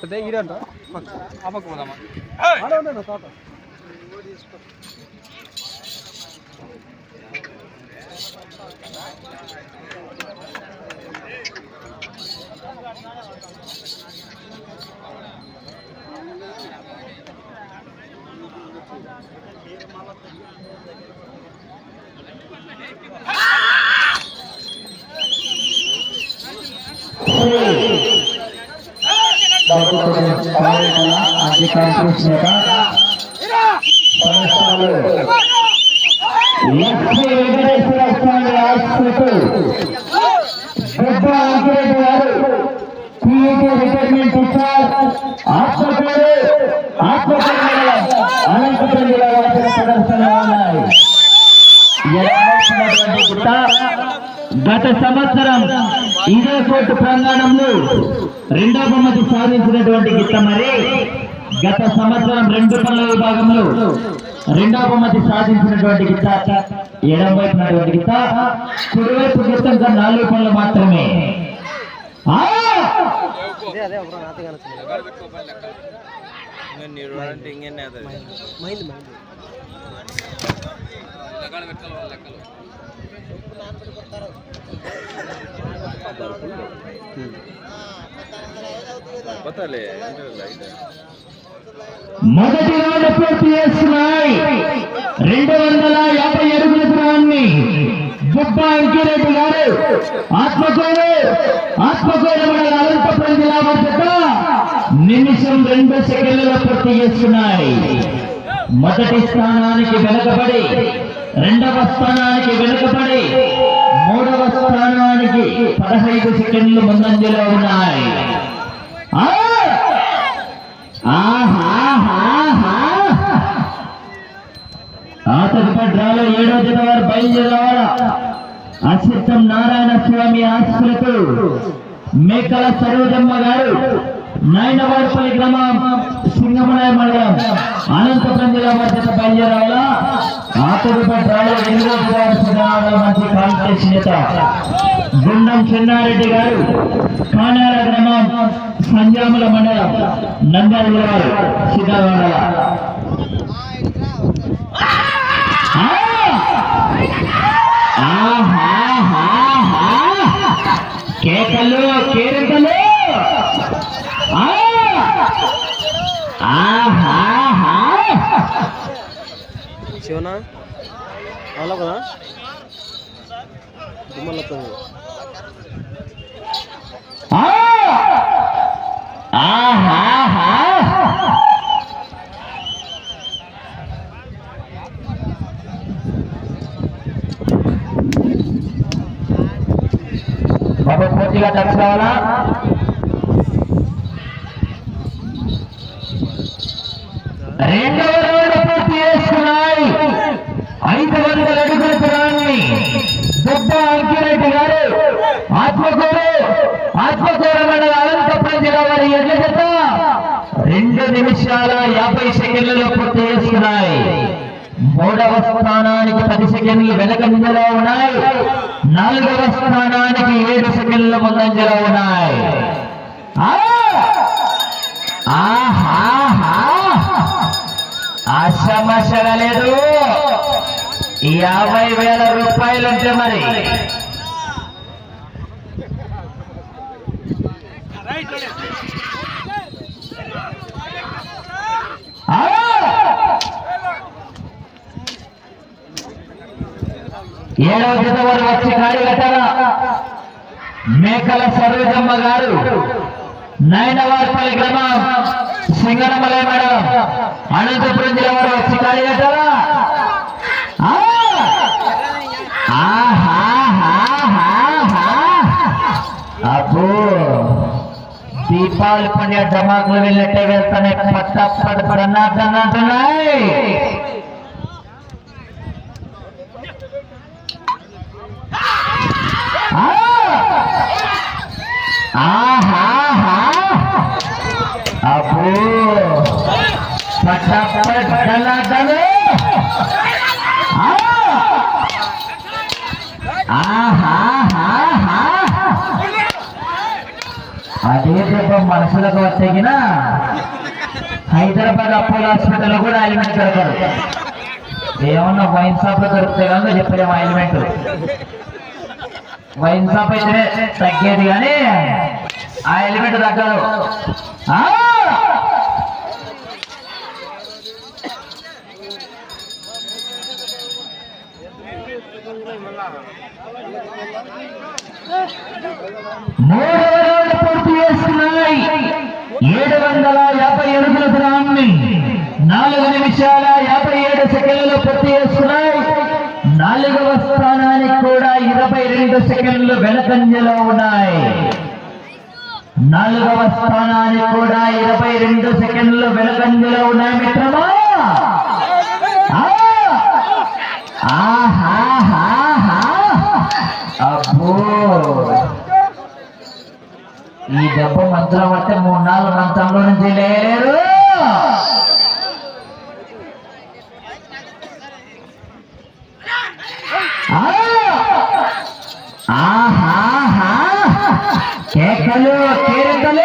పెద్ద ఈడంట అమ్మకు పోదామా? లక్ష్మీ వెంకటేశ్వర ఆత్మకూరు మండలం అనంతపురం జిల్లా వారి ప్రదర్శన గత సంవత్సరం ఇదే కోర్టు ప్రాంగణంలో రెండో బహుమతి సాధించినటువంటి గిట్ట మరి గత సంవత్సరం రెండు పనుల విభాగంలో రెండో బహుమతి సాధించినటువంటి గిట్ట ఎడం వైపు ఉన్నటువంటి గిట్ట కుడివైపు గిట్ట ఇంకా నాలుగు పనులు మాత్రమే మొదటి రౌండ్ పూర్తి చేస్తున్నాయి. రెండు వందల యాభై అడుగుల దూరాన్ని బుబ్బ అంకిరెడ్డి గారు ఆత్మకూరు ఆత్మకూరు మండల అనంతపురం జిల్లా మధ్యత నిమిషం రెండు సెకండ్లలో పూర్తి చేస్తున్నాయి. మొదటి స్థానానికి వెనుకబడి రెండవ స్థానానికి వెనుకబడి మూడవ స్థానానికి పదహైదు సెకండ్లు ముందంజలో ఉన్నాయి. ఆ! తదుపరి డ్రాలో ఏడో జత వారు బయలుదేరావాలా నారాయణ స్వామి ఆశ్రతు మేకల సరోజమ్మ గారు నాయనవారిపల్లి గ్రామం సింగమనాయ మండలం అనంతపురం జిల్లా మధ్య బయలుదేరావాలా ఆ తదుపరి మంచి కాంపిటీషన్ జత గుండం చెన్నారెడ్డి గారు కానాల గ్రామం సంజాముల మండలం నందారు జిల్లా వారు కేకలు కేరింతలు ఆ! ఆహాహా! శివనా అలా కదా? దుమ్మలతో పూర్తిగా టచ్ కావాలా? రెండవ ఆత్మకూరు మండల అనంతపురం జిల్లా వారి ఎడ్ల జత రెండు నిమిషాల యాభై సెకండ్లలో పూర్తి చేస్తున్నాయి మూడవ స్థానానికి పది సెకండ్లు వెనకంజలో ఉన్నాయి. నాలుగవ స్థానానికి ఏడు సెకండ్ల ముందంజలో ఉన్నాయి. ఆ! లేదు యాభై వేల రూపాయలుంటే మరి ఆ! ఏడవ జత వారు వచ్చి కాడి మేకల సరోజమ్మ గారు నయనవారిపల్లి గ్రామం సింగనమలై మేడం అనంతపురం జిల్లా వారు వచ్చి కాడి అబ్బో! దీపావళి పండుగ ధమాకులు వెళ్ళినట్టే వెళ్తానే. పట్ట పట్ట పడన్నాయి అబ్బో పట్ట పట్టలాటలు అదే దెబ్బ మనుషులకు వచ్చిన హైదరాబాద్ అపోలో హాస్పిటల్లో కూడా ఆయిల్మెంట్ దొరకదు. ఏమన్నా వైన్ షాప్లో దొరుకుతాయి కనుక చెప్పలేము ఆయిల్మెంట్ వైన్ షాప్ అయితే తగ్గేది కానీ ఆ ఎలిమెంట్ తగ్గదు ఆ! మూడవ రౌండ్ పూర్తి చేస్తున్నాయి ఏడు వందల యాభై ఎనిమిది దూరాన్ని నాలుగు నిమిషాల యాభై ఏడు సెకండ్లు పూర్తి చేస్తున్నాయి నాలుగవ స్థానానికి కూడా ఇరవై రెండు సెకండ్లు వెనకంజలో ఉన్నాయి. నాలుగవ స్థానానికి కూడా ఇరవై రెండు సెకండ్లు వెనకంజలో ఉన్నాయి మిత్రమా? ఆహా! అబ్బో. ఈ దెబ్బ మంత్రం అంటే మూడు నాలుగు మంత్రంలో నుంచి లేరు. ఆహా. కేకలు కేరకలు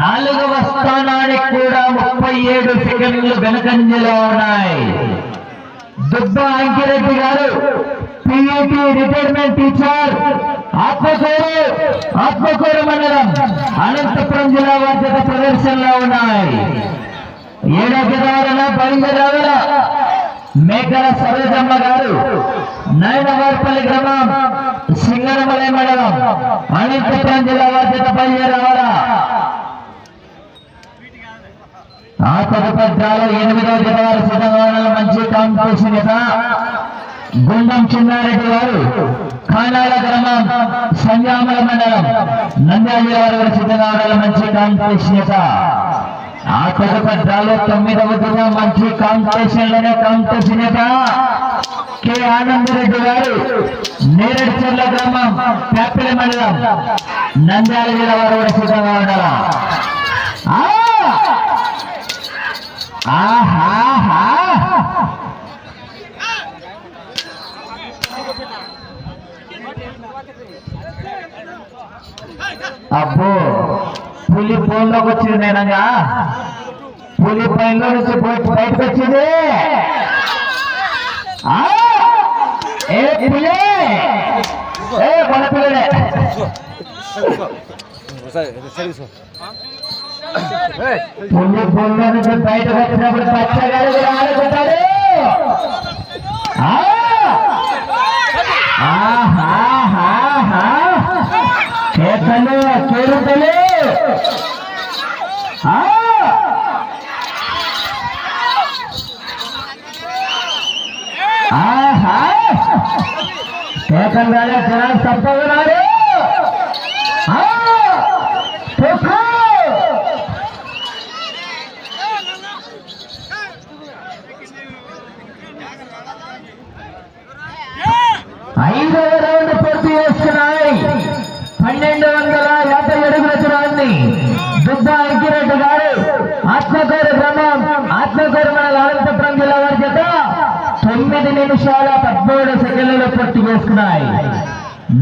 నాలుగవ స్థానానికి కూడా ముప్పై ఏడు సెకండ్లు వెనకంజలో ఉన్నాయి. దుబ్బ అంకిరెడ్డి గారు PET retirement teacher Atmakur Atmakur మండలం అనంతపురం జిల్లా వార్షిక ప్రదర్శనలో ఉన్నాయి. ఏడో గిదారణ బయలుదేరాల మేకల సరోజమ్మ గారు నాయనవారిపల్లి గ్రామం సింగనమలై మండలం అనంతపురం జిల్లా బాధ్యత బయలుదేరావాలా ఆ తదుపద్రాలు ఎనిమిదో గిదారు సిద్ధంగా మంచి కాంపిటీషన్ ఇక గుండం చిన్నారెడ్డి గారు కానాల గ్రామం సంజామల మండలం నంద్యాల వారు కూడా సిద్ధంగా మంచి కాంపిటీషన్ ఇక ఆ తదుపద్రాలు తొమ్మిదవ దిన మంచి కాంపిటీషన్లోనే కాంపిటీషన్ ఇక కె. ఆనందరెడ్డి గారు నేరేడుచర్ల గ్రామం ప్యాపిలి మండలం నంద్యాల జిల్లా వారు కూడా సిద్ధంగా ఉండాలా అబ్బో పులి ఫోన్లోకి వచ్చింది నేనగా పులి పైన నుంచి బయట- బయటకు వచ్చింది. ఏ పులి? ఏ మన పిల్లలే? పులి ఫోన్లో ఐదవ రౌండ్ పూర్తి చేస్తున్నాయి. పన్నెండు వందల యాభై అడుగుల చూడండి దుబ్బా అంకిరెడ్డి గారు ఆత్మకూరు బ్రహ్మం ఆత్మకూరు మన అనంతపురం జిల్లా వారి చేత తొమ్మిది నిమిషాల పద్మూడు సెకండ్లలో పూర్తి చేస్తున్నాయి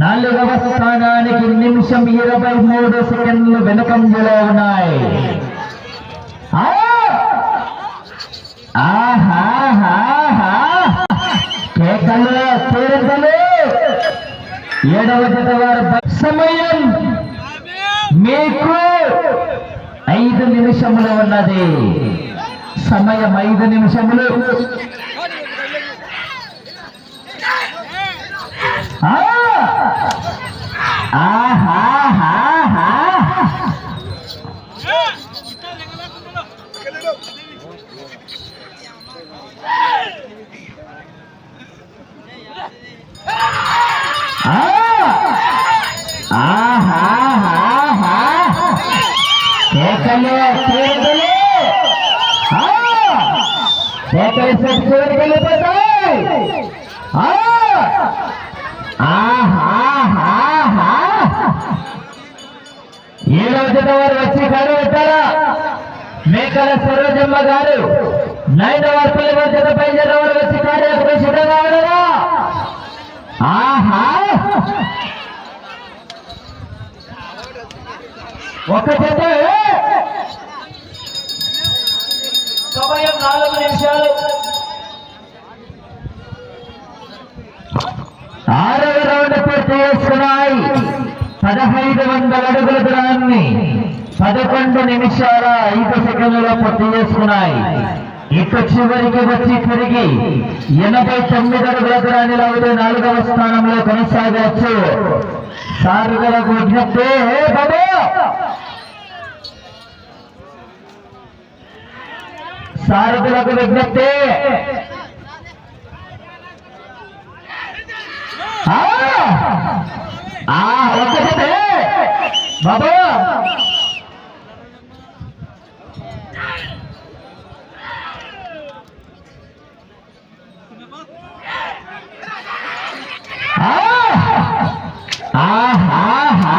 నాలుగవ స్థానానికి నిమిషం ఇరవై మూడు సెకండ్లు వెనుకంజలో ఉన్నాయి. ఆహాహా ఏడవ జత సమయం మీకు ఐదు నిమిషములు ఉన్నది. సమయం ఐదు నిమిషములు. ఆహా! వెళ్ళిపోతాయి ఆ! ఆహాహాహా! వారు వచ్చి కాడు పెట్టారా? మేకల సరోజమ్మ గారు నైదవ పిల్లల జతపై జత వారు వచ్చి కాడు సిద్ధంగా ఉన్నారా? ఆహా! ఒక చేత ఐదు వందల అడుగుల దూరాన్ని పదకొండు నిమిషాల ఐదు సెకండ్లలో పూర్తి చేసుకున్నాయి. ఇక చివరికి వచ్చి తిరిగి ఎనభై తొమ్మిది అడుగుల దూరాన్ని లాగితే నాలుగవ స్థానంలో కొనసాగవచ్చు. సారుగులకు విజ్ఞప్తి "ఏ బాబు! సారథులకు విజ్ఞప్తి ఆ! ఆ, ఒక్కటే బాబు ఆ! ఆహాహా!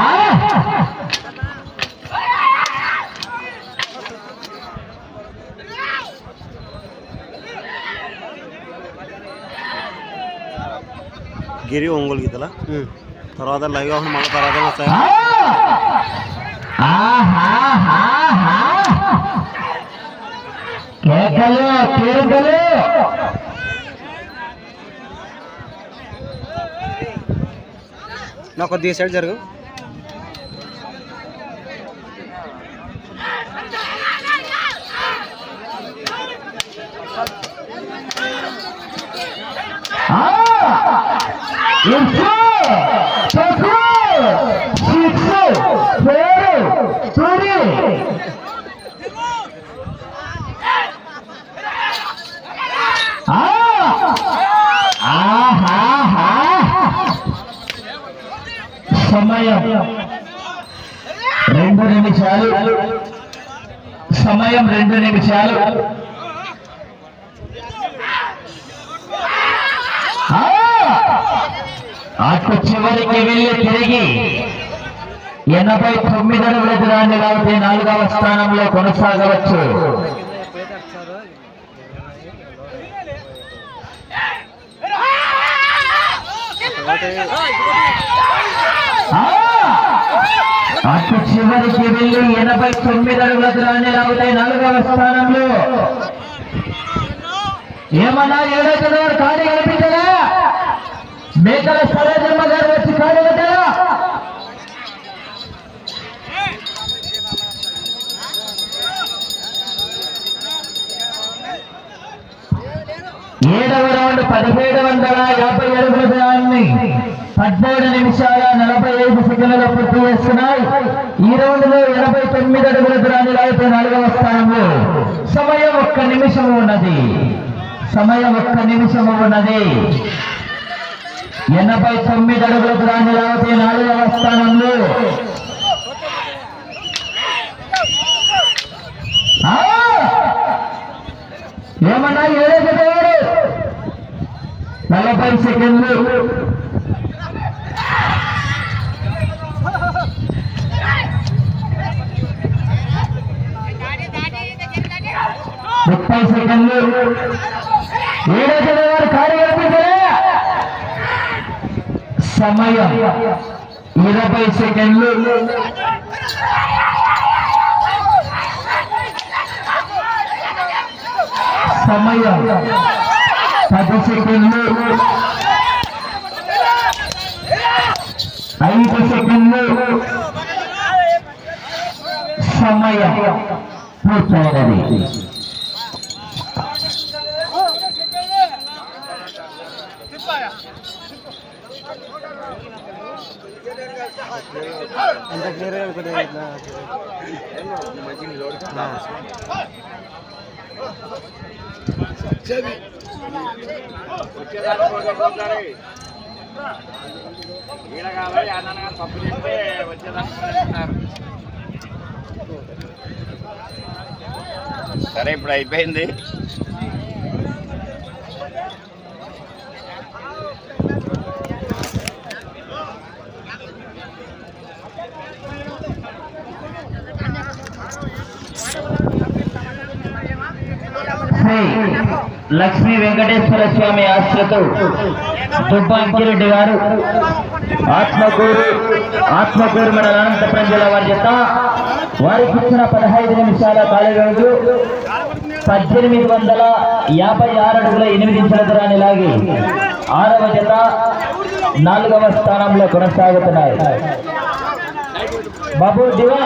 గిరి ఒంగోలు గీతల తర్వాత లైవ్ కాకుండా మళ్ళీ తర్వాత వస్తాయి ఆ! ఆహాహాహా! కేకలు కేకలు. నాకు కొద్దిగా సైడ్ జరుగు. ఆ! ఇచ్చు! చెక్కు! సిక్సు! ఫోరు! తుడి! ఆ! ఆహాహా! సమయం రెండు నిమిషాలు సమయం రెండు నిమిషాలు అటు చివరికి వెళ్ళి తిరిగి ఎనభై తొమ్మిది అడుగుల దూరాన్ని నాలుగవ స్థానంలో కొనసాగవచ్చు. ఆ! అటు చివరికి వెళ్ళి ఎనభై తొమ్మిది అడుగుల దూరాన్ని లాగితే నాలుగవ స్థానంలో. ఏమన్నా ఏడో చదవారు ఖాళీ కనిపించదా మేకల సరోజమ్మ గారు వచ్చి ఖాళీ కట్టారా ఏడవ రౌండ్ పదిహేడు వందల యాభై అడుగుల పద్మూడు నిమిషాల నలభై ఐదు సెకండ్లలో పూర్తి చేస్తున్నాయి. ఈ రౌండ్లో ఎనభై తొమ్మిది అడుగుల దూరాన్ని రాయితే నాలుగవ స్థానంలో సమయం ఒక్క నిమిషం ఉన్నది. సమయం ఒక్క నిమిషం ఉన్నది. ఎనభై తొమ్మిది అడుగుల దూరాన్ని రాయితే నాలుగవ స్థానంలో ఏమన్నా ఏదో నలభై సెకండ్లు. ముప్పై సెకండ్లు. ఏడో జత సమయం ఇరవై సెకండ్లు. సమయం పది సెకండ్లు. ఐదు సెకండ్లు. సమయం పూర్తయినది. అంత క్లియర్గా సరే ఇప్పుడు అయిపోయింది. శ్రీ లక్ష్మీ వెంకటేశ్వర స్వామి ఆశ్రతో దుబ్బాంకిరెడ్డి గారు ఆత్మకూరు ఆత్మకూరు మన అనంతపురం జిల్లా వారి చేత వారికి ఇచ్చిన పదహైదు నిమిషాల కాల పద్దెనిమిది వందల యాభై ఆరు అడుగుల ఎనిమిది ఇంచుల దూరాన్ని లాగి ఆరవ జత నాలుగవ స్థానంలో కొనసాగుతున్నాయి. బాబు దివా.